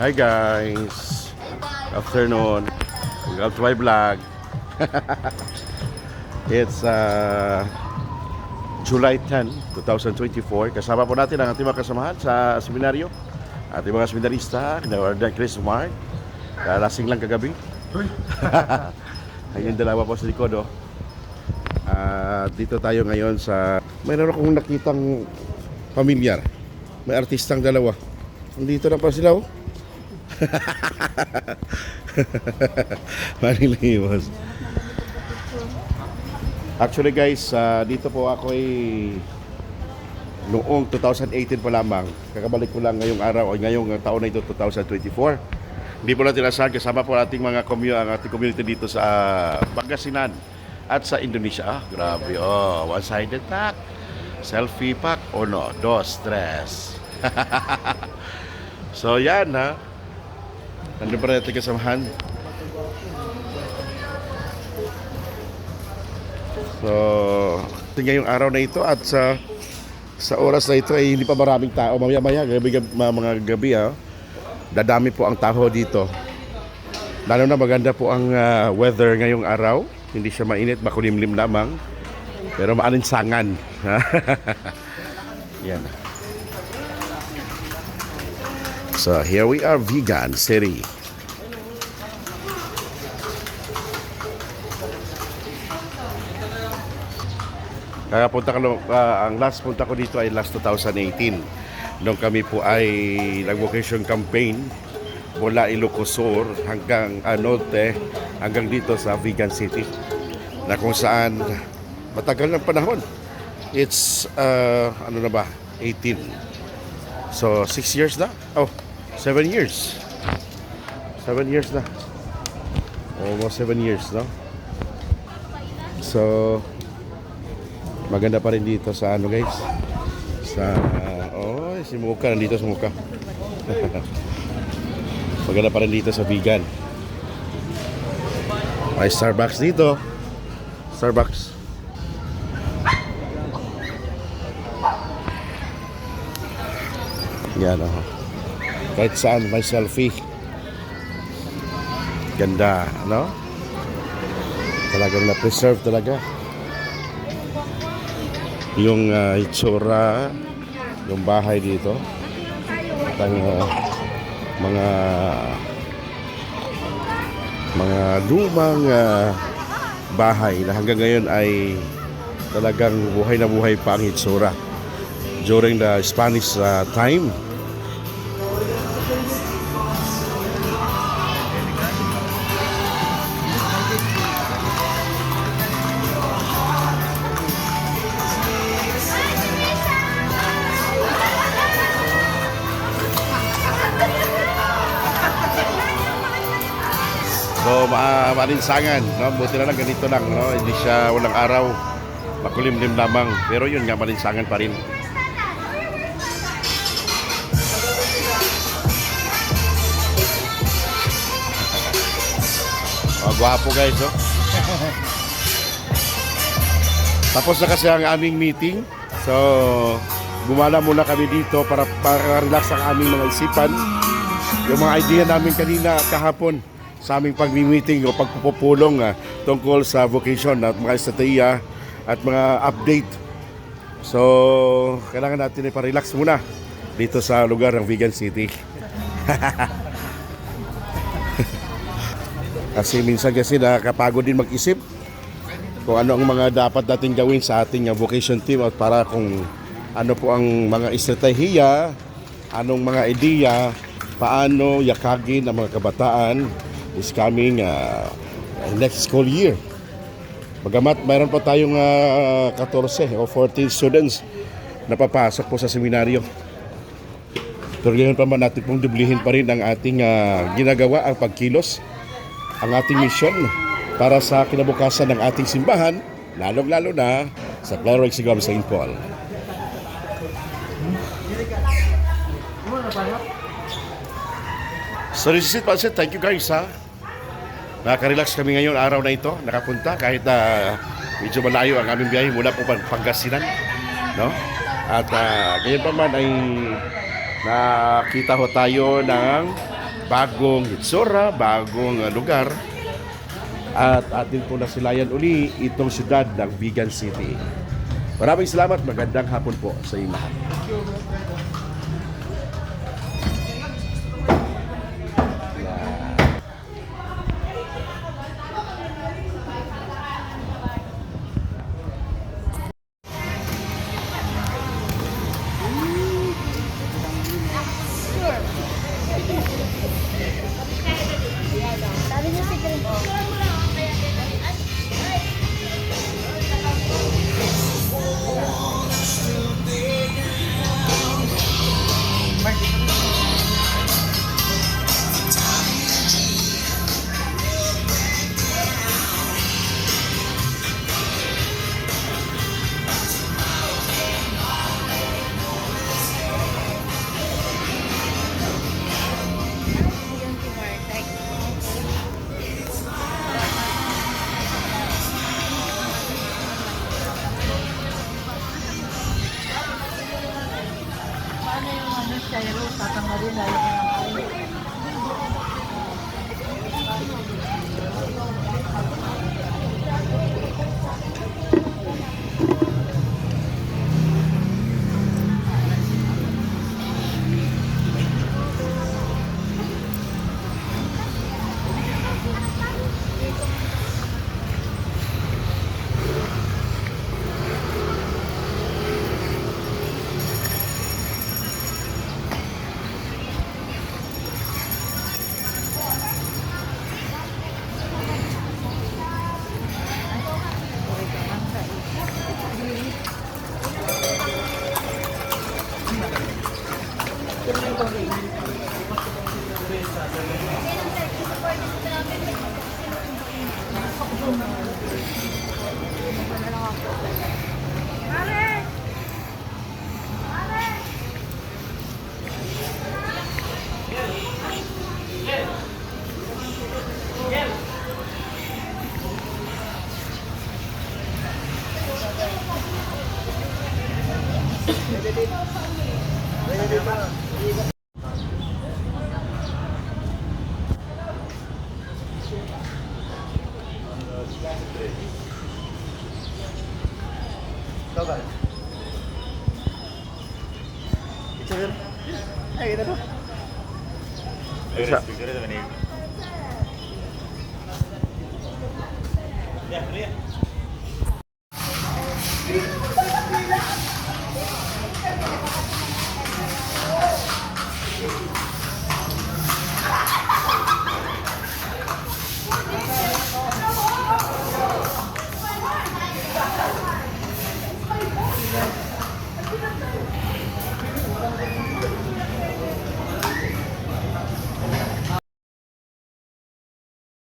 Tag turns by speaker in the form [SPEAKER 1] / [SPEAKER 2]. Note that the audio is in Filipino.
[SPEAKER 1] Hi guys. Afternoon. Welcome to my vlog. It's uh, July 10, 2024. Kasama po natin ang ating mga kasamahan sa seminaryo. Ating mga seminarista, kinawardan Chris Mark. Lasing lang kagabi. Ayun dalawa po sa likod oh. Ah, dito tayo ngayon sa mayroon akong nakitang pamilyar. May artistang dalawa. Nandito na pa sila oh. Manilimos. Actually guys, ah, dito po ako ay noong 2018 pa lamang. Kakabalik ko lang ngayong araw o ngayong taon na ito 2024. Hindi po natin asahan kasama po ating mga commu- ang ating community dito sa Pangasinan at sa Indonesia. Ah, grabe. Oh, one-sided pack. Selfie pack o no? Dos, tres. so yan ha. Nandun pa rin ating kasamahan. So, ngayong araw na ito at sa sa oras na ito ay hindi pa maraming tao. Mamaya-maya, gabi, gabi, mga gabi ha, dadami po ang tao dito. Lalo na maganda po ang ah, weather ngayong araw. Hindi siya mainit, makulimlim lamang. Pero maalinsangan. Yan. So, here we are, Vegan City. Kaya punta ko, ah, ang last punta ko dito ay last 2018. Nung kami po ay nag-vocation campaign mula Ilocosur hanggang ah, Norte hanggang dito sa Vegan City na kung saan matagal ng panahon. It's uh, ano na ba? 18. So 6 years na? Oh, 7 years. 7 years na. Almost 7 years, no? So, maganda pa rin dito sa ano guys sa oh si Muka nandito sa Muka maganda pa rin dito sa vegan may Starbucks dito Starbucks yan oh. Kahit saan may selfie. Ganda ano? Talagang na-preserve talaga. Yung uh, itsura yung bahay dito. At ang uh, mga mga lumang uh, bahay na hanggang ngayon ay talagang buhay na buhay pa ang itsura during the Spanish uh, time ma malinsangan, no? Buti na lang ganito lang, no? Hindi siya walang araw, makulimlim lamang. Pero yun nga, malinsangan pa rin. Oh, gwapo guys, oh. Tapos na kasi ang aming meeting. So, gumala muna kami dito para para relax ang aming mga isipan. Yung mga idea namin kanina at kahapon sa aming pag-meeting o pagpupulong ah, tungkol sa vocation at mga estratehiya at mga update. So, kailangan natin iparelax muna dito sa lugar ng Vegan City. kasi minsan kasi nakakapagod din mag-isip kung ano ang mga dapat natin gawin sa ating uh, vocation team at para kung ano po ang mga estratehiya, anong mga ideya, paano yakagin ang mga kabataan is coming uh, next school year. Bagamat mayroon pa tayong uh, 14 o 14 students na papasok po sa seminaryo. Pero ganyan pa man natin pong dublihin pa rin ang ating uh, ginagawa, ang pagkilos, ang ating misyon para sa kinabukasan ng ating simbahan, lalong-lalo na sa Claro Exigam St. Paul. So this is it, Pansit. Thank you guys ha. Nakaka-relax kami ngayon araw na ito. Nakapunta kahit na medyo malayo ang aming biyahe mula po Pang- Pangasinan. No? At uh, ganyan pa man ay Nakita ho tayo ng bagong hitsura, bagong uh, lugar. At atin po nasilayan uli itong syudad ng Vigan City. Maraming salamat, magandang hapon po sa inyo lahat.
[SPEAKER 2] Tatanggalin lalo na
[SPEAKER 3] ng Thank you. todas. Échatelo. Ahí, quítalo. Pues. Ya.